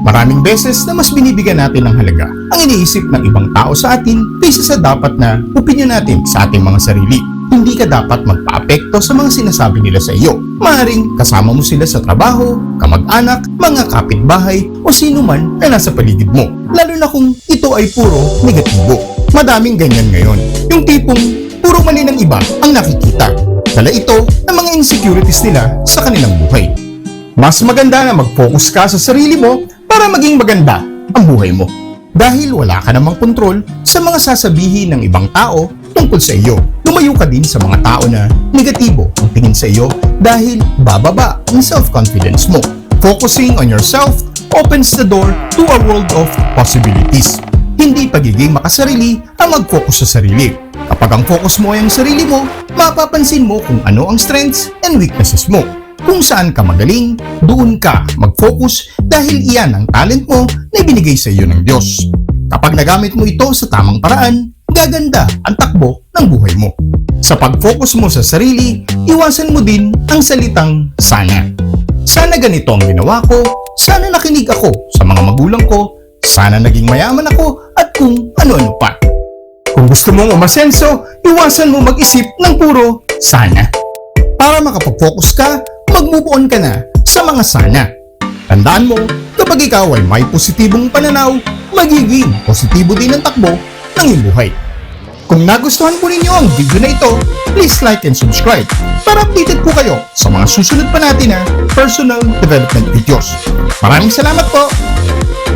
Maraming beses na mas binibigyan natin ng halaga ang iniisip ng ibang tao sa atin kaysa sa dapat na opinion natin sa ating mga sarili. Hindi ka dapat magpaapekto sa mga sinasabi nila sa iyo. Maaring kasama mo sila sa trabaho, kamag-anak, mga kapitbahay o sino man na nasa paligid mo. Lalo na kung ito ay puro negatibo. Madaming ganyan ngayon. Yung tipong puro mali ng iba ang nakikita. Dala ito ng mga insecurities nila sa kanilang buhay. Mas maganda na mag-focus ka sa sarili mo para maging maganda ang buhay mo. Dahil wala ka namang kontrol sa mga sasabihin ng ibang tao tungkol sa iyo. Lumayo ka din sa mga tao na negatibo ang tingin sa iyo dahil bababa ang self-confidence mo. Focusing on yourself opens the door to a world of possibilities. Hindi pagiging makasarili ang mag-focus sa sarili. Kapag ang focus mo ay ang sarili mo, mapapansin mo kung ano ang strengths and weaknesses mo. Kung saan ka magaling, doon ka mag-focus dahil iyan ang talent mo na ibinigay sa iyo ng Diyos. Kapag nagamit mo ito sa tamang paraan, gaganda ang takbo ng buhay mo. Sa pag-focus mo sa sarili, iwasan mo din ang salitang sana. Sana ganito ang ginawa ko, sana nakinig ako sa mga magulang ko, sana naging mayaman ako at kung ano-ano pa. Kung gusto mong umasenso, iwasan mo mag-isip ng puro sana. Para makapag-focus ka, mag-move on ka na sa mga sana. Tandaan mo, kapag ikaw ay may positibong pananaw, magiging positibo din ang takbo ng iyong buhay. Kung nagustuhan po ninyo ang video na ito, please like and subscribe para updated po kayo sa mga susunod pa natin na personal development videos. Maraming salamat po!